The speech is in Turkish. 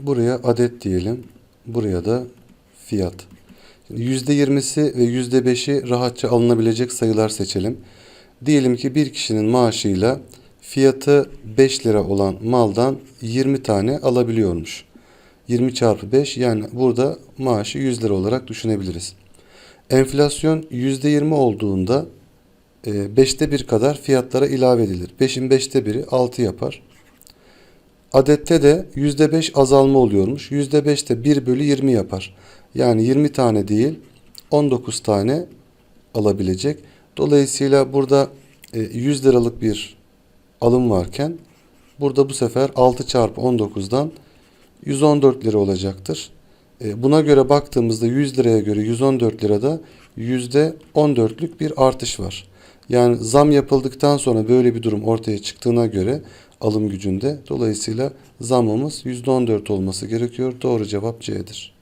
Buraya adet diyelim. Buraya da fiyat. Şimdi %20'si ve %5'i rahatça alınabilecek sayılar seçelim. Diyelim ki bir kişinin maaşıyla fiyatı 5 lira olan maldan 20 tane alabiliyormuş. 20 çarpı 5 yani burada maaşı 100 lira olarak düşünebiliriz. Enflasyon %20 olduğunda 5'te 1 kadar fiyatlara ilave edilir. 5'in 5'te 1'i 6 yapar. Adette de %5 azalma oluyormuş. %5 de 1 bölü 20 yapar. Yani 20 tane değil 19 tane alabilecek. Dolayısıyla burada e, 100 liralık bir alım varken burada bu sefer 6 çarpı 19'dan 114 lira olacaktır. E, Buna göre baktığımızda 100 liraya göre 114 lirada %14'lük bir artış var. Yani zam yapıldıktan sonra böyle bir durum ortaya çıktığına göre alım gücünde dolayısıyla zammımız %14 olması gerekiyor. Doğru cevap C'dir.